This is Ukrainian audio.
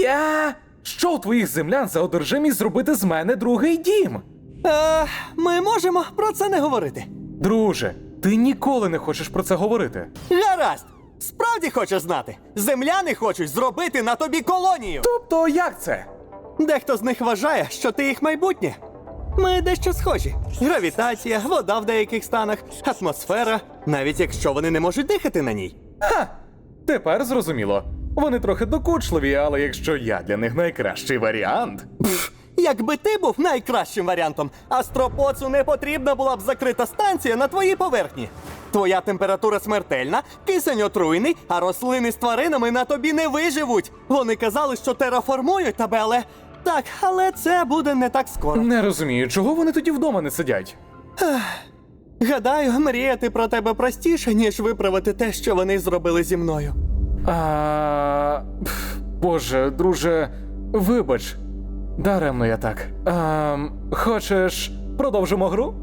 Я. Що у твоїх землян за одержимість зробити з мене другий дім? Е, ми можемо про це не говорити. Друже, ти ніколи не хочеш про це говорити. Гаразд! Справді хочеш знати? Земляни хочуть зробити на тобі колонію. Тобто, як це? Дехто з них вважає, що ти їх майбутнє. Ми дещо схожі: гравітація, вода в деяких станах, атмосфера, навіть якщо вони не можуть дихати на ній. Ха! Тепер зрозуміло. Вони трохи докучливі, але якщо я для них найкращий варіант. Якби ти був найкращим варіантом, астропоцу не потрібна була б закрита станція на твоїй поверхні. Твоя температура смертельна, кисень отруйний, а рослини з тваринами на тобі не виживуть. Вони казали, що тераформують тебе, але так, але це буде не так скоро. Не розумію, чого вони тоді вдома не сидять. Гадаю, мріяти про тебе простіше, ніж виправити те, що вони зробили зі мною. А... Боже, друже, вибач. Даремно я так. А, хочеш, продовжимо гру?